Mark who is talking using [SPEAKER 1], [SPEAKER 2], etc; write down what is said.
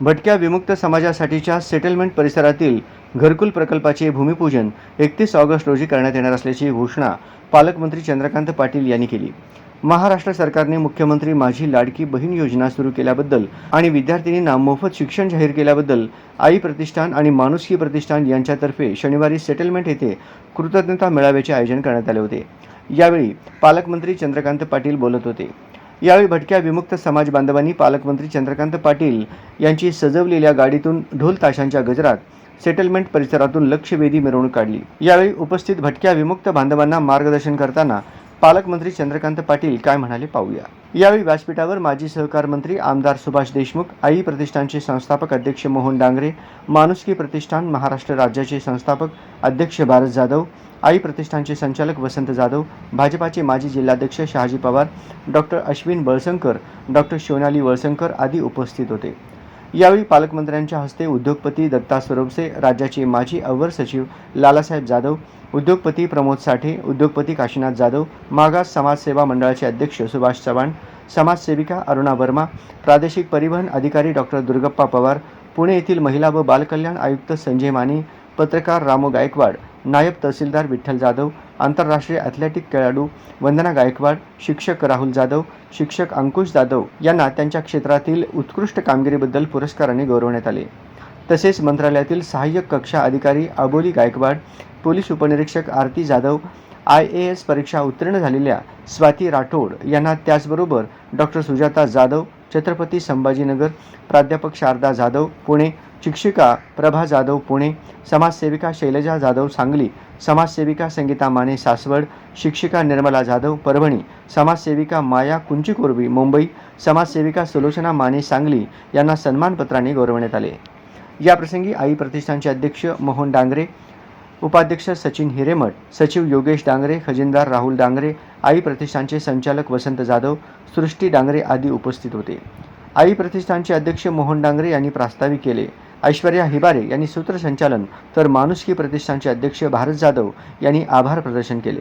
[SPEAKER 1] भटक्या विमुक्त समाजासाठीच्या सेटलमेंट परिसरातील घरकुल प्रकल्पाचे भूमिपूजन एकतीस ऑगस्ट रोजी करण्यात येणार असल्याची घोषणा पालकमंत्री चंद्रकांत पाटील यांनी केली. महाराष्ट्र सरकारने मुख्यमंत्री माझी लाडकी बहीण योजना सुरू केल्याबद्दल आणि विद्यार्थिनींना मोफत शिक्षण जाहीर केल्याबद्दल आई प्रतिष्ठान आणि माणुसकी प्रतिष्ठान यांच्यातर्फे शनिवारी सेटलमेंट येथे कृतज्ञता मेळाव्याचे आयोजन करण्यात आले होते. यावेळी पालकमंत्री चंद्रकांत पाटील बोलत होते. यावेळी भटक्या विमुक्त समाज बांधवांनी पालकमंत्री चंद्रकांत पाटील यांची सजवलेल्या गाडीतून ढोल ताशांच्या गजरात सेटलमेंट परिसरातून लक्षवेधी मिरवणूक काढली. यावेळी उपस्थित भटक्या विमुक्त बांधवांना मार्गदर्शन करताना पालकमंत्री चंद्रकांत पाटील काय म्हणाले पाहूया. यावेळी व्यासपीठावर माजी सहकार मंत्री आमदार सुभाष देशमुख आई प्रतिष्ठानचे संस्थापक अध्यक्ष मोहन डांगरे माणुसकी प्रतिष्ठान महाराष्ट्र राज्याचे संस्थापक अध्यक्ष भारत जाधव आई प्रतिष्ठानचे संचालक वसंत जाधव भाजपाचे माजी जिल्हाध्यक्ष शहाजी पवार डॉक्टर अश्विन बळसंकर डॉक्टर सोनाली वळसंकर आदी उपस्थित होते. यावेळी पालकमंत्र्यांच्या हस्ते उद्योगपती दत्ता स्वरूपसे राज्याचे माजी अवर सचिव लालासाहेब जाधव उद्योगपती प्रमोद साठे उद्योगपती काशीनाथ जाधव मागास समाजसेवा मंडळाचे अध्यक्ष सुभाष चव्हाण समाजसेविका अरुणा वर्मा प्रादेशिक परिवहन अधिकारी डॉक्टर दुर्गप्पा पवार पुणे येथील महिला व बालकल्याण आयुक्त संजय माने पत्रकार रामू गायकवाड नायब तहसीलदार विठ्ठल जाधव आंतरराष्ट्रीय ॲथलेटिक खेळाडू वंदना गायकवाड शिक्षक राहुल जाधव शिक्षक अंकुश जाधव यांना त्यांच्या क्षेत्रातील उत्कृष्ट कामगिरीबद्दल पुरस्काराने गौरवण्यात आले. तसेच मंत्रालयातील सहाय्यक कक्षा अधिकारी अबोली गायकवाड पोलीस उपनिरीक्षक Aarti Jadhav I A S परीक्षा उत्तीर्ण झालेल्या स्वाती राठोड यांना त्याचबरोबर डॉक्टर सुजाता जाधव छत्रपती संभाजीनगर प्राध्यापक शारदा जाधव पुणे शिक्षिका प्रभा जाधव पुणे. समाजसेविका शैलजा जाधव सांगली. समाजसेविका संगीता माने सासवड. शिक्षिका निर्मला जाधव परभणी. समाजसेविका माया कुंचिकोरबी मुंबई. समाजसेविका सुलोचना माने सांगली. यांना सन्मानपत्राने गौरवण्यात आले. याप्रसंगी आई प्रतिष्ठानचे अध्यक्ष मोहन डांगरे उपाध्यक्ष सचिन हिरेमठ सचिव योगेश डांगरे खजिनदार राहुल डांगरे आई प्रतिष्ठानचे संचालक वसंत जाधव सृष्टी डांगरे आदी उपस्थित होते. आई प्रतिष्ठानचे अध्यक्ष मोहन डांगरे यांनी प्रास्ताविक केले. ऐश्वर्या हिबारे यांनी सूत्रसंचालन तर माणुसकी प्रतिष्ठानचे अध्यक्ष भारत जाधव यांनी आभार प्रदर्शन केले.